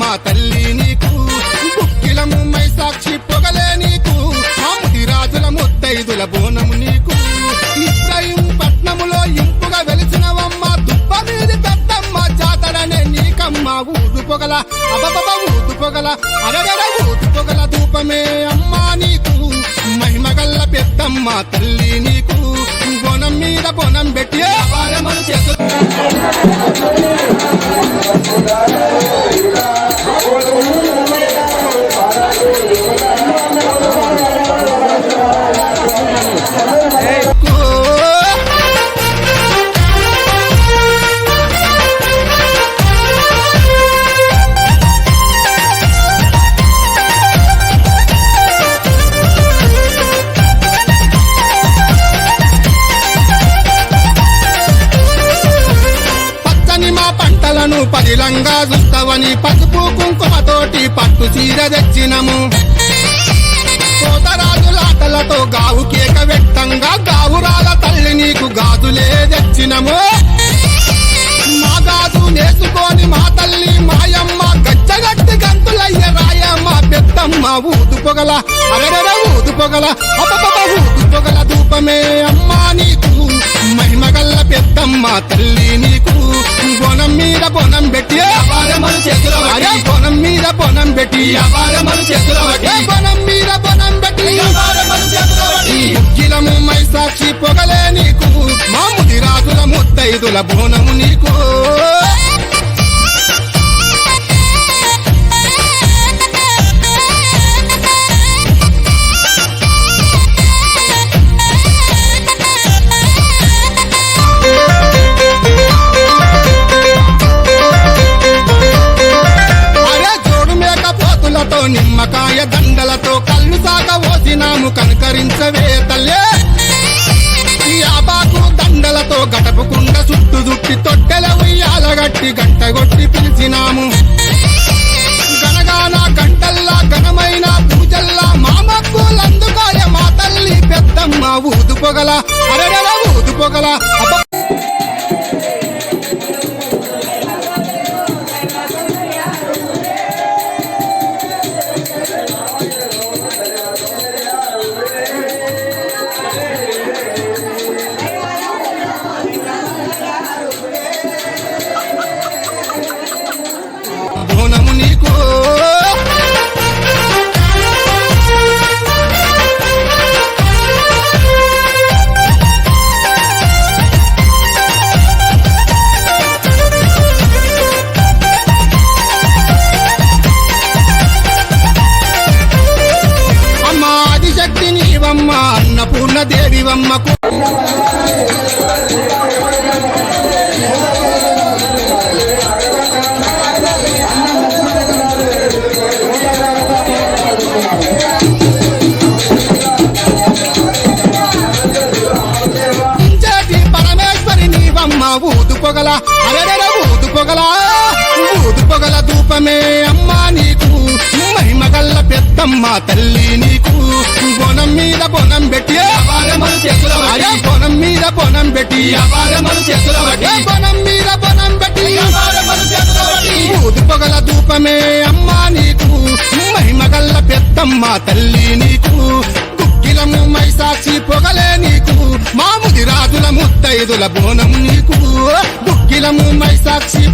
మా తల్లి నీకు. బుక్కిలము మై సాక్షి పొగలే నీకు. మాముది రాజుల ముత్తైదుల బోనము నీకు. ఇబ్రహీం పట్నములో ఇంపుగా వెలిసినవమ్మ దుప్ప మీది పెద్దమ్మ జాతరనే నీకమ్మ. ఊదు పొగల అబబబ ఊదు పొగల అరగర ఊదు పొగల ధూపమే అమ్మా నీకు. మహిమగల్ల పెద్దమ్మ తల్లి నీకు. బోనం మీద బోనం పెట్టి వారమలు కోతరాజులాటలతో గావు కేక వెట్టంగా గావురాల తల్లి నీకు గాజులే తెచ్చినము మా గాజు నేసుకొని మా తల్లి మాయమ్మ గచ్చగట్టి గంతులయ్య రాయమ్మ పెద్దమ్మ ఊదు పొగల. అరగర ఊదు పొగల. ఊదు పొగల ధూపమే అమ్మా నీకు. మహిమగల్ల పెద్దమ్మ తల్లి నీకు. బోనం మీద బోనం పెట్టి వ్యాపారములు చేతుల. బోనం మీద బోనం పెట్టి వ్యాపారములు చేతుల బోనం మీద బోనం పెట్టి మై సాక్షి పొగలే నీకు. మాముది రాజుల ముత్తైదుల బోనము నీకు. నిమ్మకాయ దండలతో కళ్ళు సాగ ఓసినాము కనకరించవే తల్లే. కొట్టి గంట కొట్టి పిలిచినాము. గనగాన గంటల్లా ఘనమైన పూజల్లా మామక్కులందుకోయ మా తల్లి పెద్దమ్మ ఊదు పొగల అరెడల పెద్దమ్మ తల్లి నీకు బోనం మీద బోనం పెట్టి బోనం మీద బోనం పెట్టి బోనం మీద బోనం పెట్టి. ఊదు పొగల ధూపమే అమ్మా నీకు మహిమగల్ల పెద్దమ్మ తల్లి నీకు గుగ్గిలము మై సాక్షి పొగలే నీకు మాముది రాజుల ముత్తైదుల బోనం నీకు గుగ్గిలము మై సాక్షి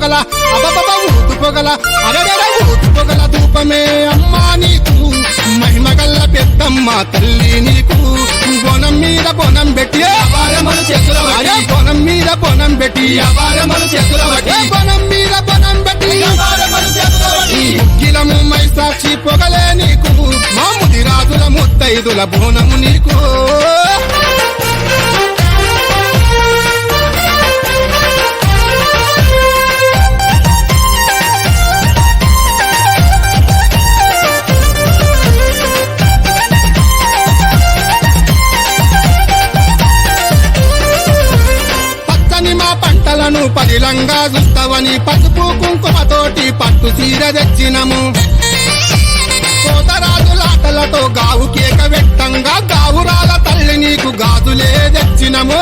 పొగల అబబబ ఊదు పొగల అరగర ఊదు పొగల ధూపమే అమ్మా నీకు. మహిమగల్ల పెద్దమ్మ తల్లి నీకు. బొనం మీద బొనం పెట్టి వ్యాపారములు చేతుల అరే మీద బొనం పెట్టి వ్యాపారములు చేతుల ఏ మీద బొనం పెట్టి ఉగ్గిలము మై సాక్షి పొగలే నీకు. మా ముదిరాజుల ముత్తైదుల బోనము నీకు. కుంకుమతోటి చీర తెచ్చినము. కోతరాజులాటలతో గావు కేక వెట్టంగా గావురాల తల్లి నీకు గాజులే తెచ్చినము.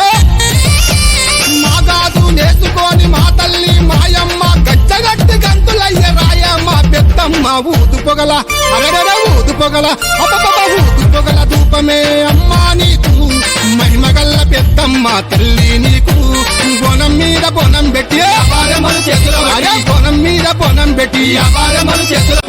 మా గాజు నేసుకొని మా తల్లి మాయమ్మ గచ్చగట్టి గంతులయ్య రాయమ్మ పెద్దమ్మ ఊదు పొగల అరగర ఊదు పొగల అపపప ఊదు పొగల ధూపమే అమ్మా నీకు. మహిమగల్ల పెద్దమ్మ తల్లి నీకు. బోనం మీద బోనం పెట్టి అరే బోనం మీద బోనం పెట్టి చేతుల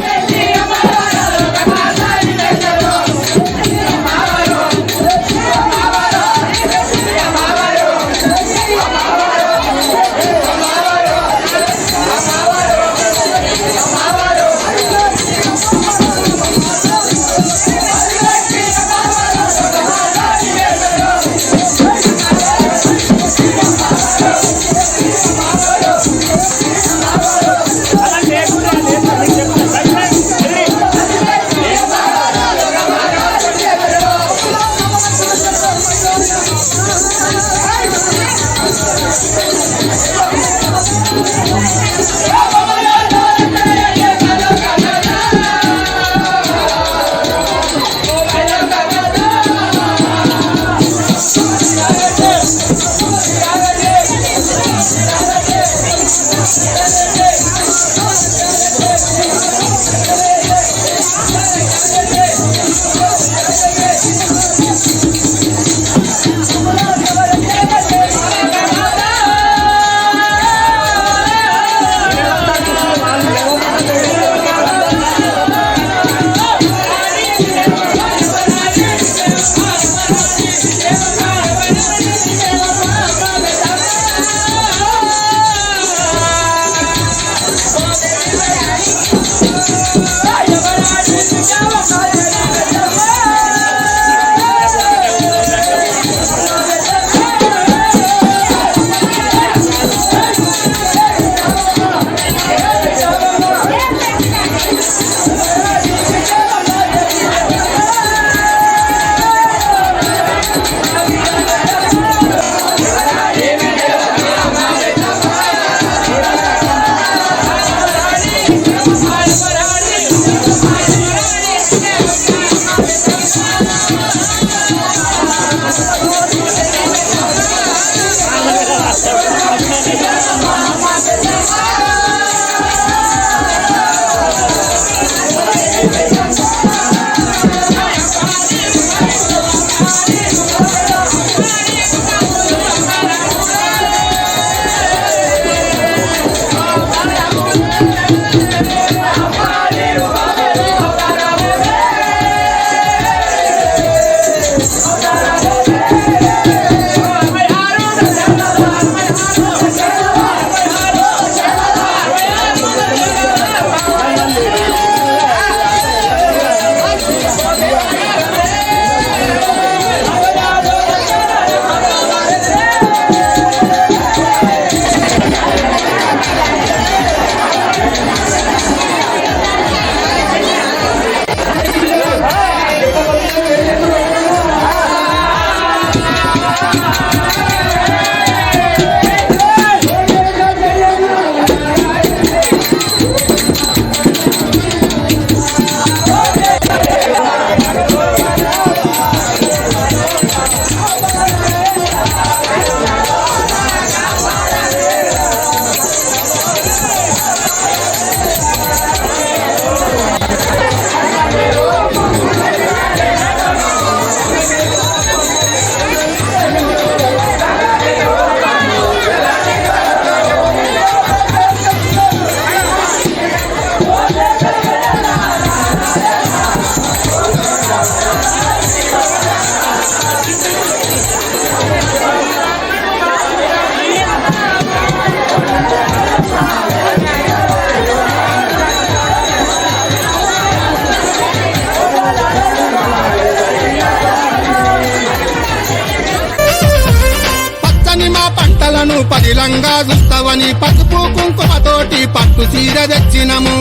అందంగా చూస్తావని పసుపు కుంకుమతోటి పట్టు చీర తెచ్చినము.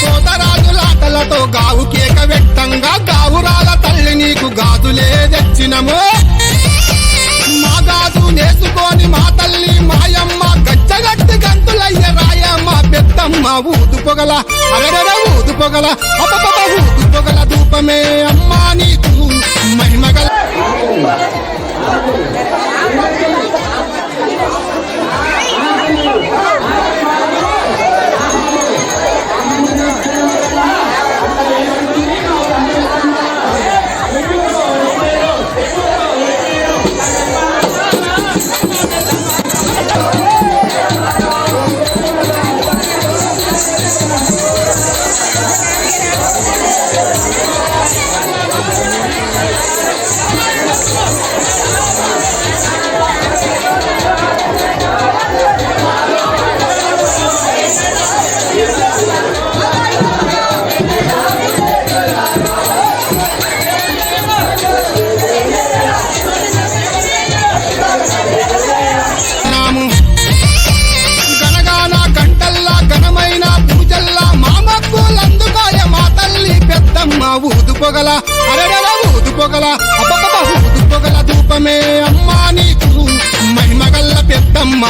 సోదరాజులాటలతో గావు కేక వ్యక్తంగా గావురాల తల్లి నీకు గాజులే తెచ్చినము. మా గాజు నేసుకొని మా తల్లి మాయమ్మ గచ్చగట్టి గంతులయ్య రాయమ్మ పెద్దమ్మ ఊదు పొగల అరగర ఊదు పొగల అపపప ఊదు పొగల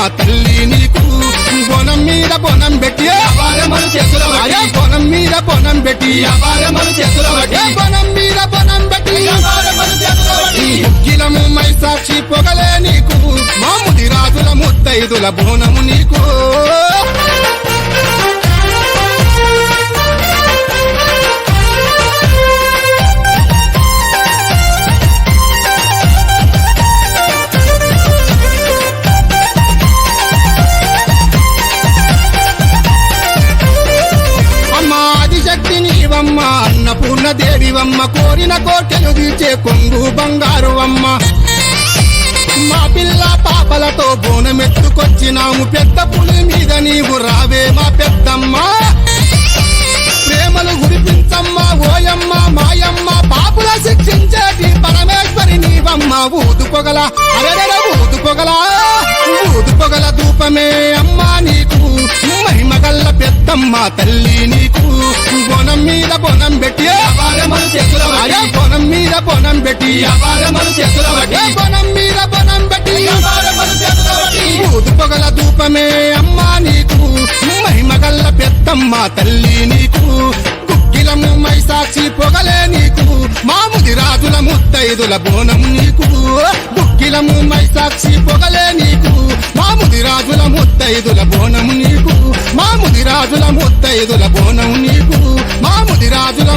తల్లి నీకు బొనం మీద బొనం పెట్టి బొనం మీద బొనం పెట్టి. బొనం మీద బొనం పెట్టి. ముగ్గిలము మైసాక్షి పొగలే నీకు. మాముది రాజుల ముత్తైదుల బోనము నీకు. దేవివమ్మ కోరిన కోటెలు తీర్చే కొంగు బంగారు అమ్మ మా పిల్ల పాపలతో బోనమెత్తుకొచ్చినాము పెద్ద పులి మీద నీవు రావే మా పెద్దమ్మ. ప్రేమలు గురిపించమ్మ ఓయమ్మ మాయమ్మ పాపుల శిక్షించేటి పరమేశ్వరి నీవమ్మ. ఊదు పొగల అరగర ఊదు పొగల ఊదు పొగల అమ్మా నీకు. మహిమగల్ల పెద్దమ్మ తల్లి. అరే వడ్డీ బొనం మీద బొనం పెట్టి. వ్యాపారములు చేతుల వడ్డీ మీద బొనం పెట్టి. వ్యాపారములు వడ్డీ పొగల ధూపమే అమ్మా నీకు. మహిమగల్ల పెద్దమ్మ తల్లి నీకు. గుగ్గిలము మైసాక్షి పొగలే నీకు. మాముది రాజుల ముత్తైదుల బోనం నీకు. గుగ్గిలము మైసాక్షి పొగలే నీకు. మాముది రాజుల ముత్తైదుల బోనం నీకు. మాముది రాజుల ముత్తైదుల బోనం నీకు.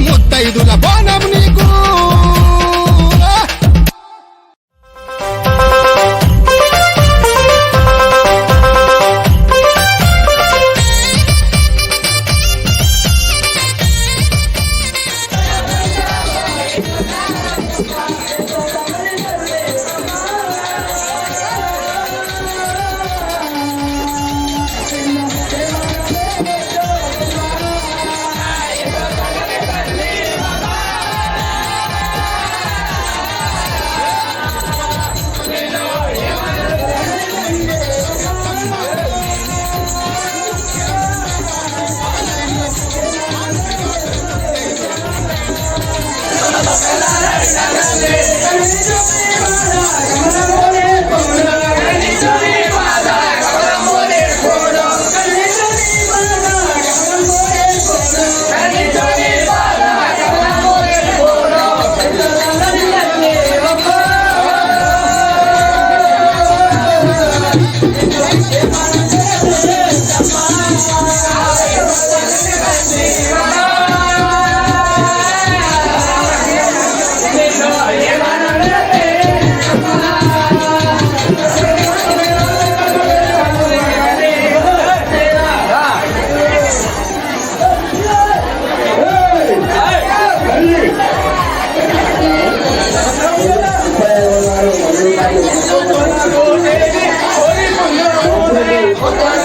ముత్తైదుల బాణం Thank you.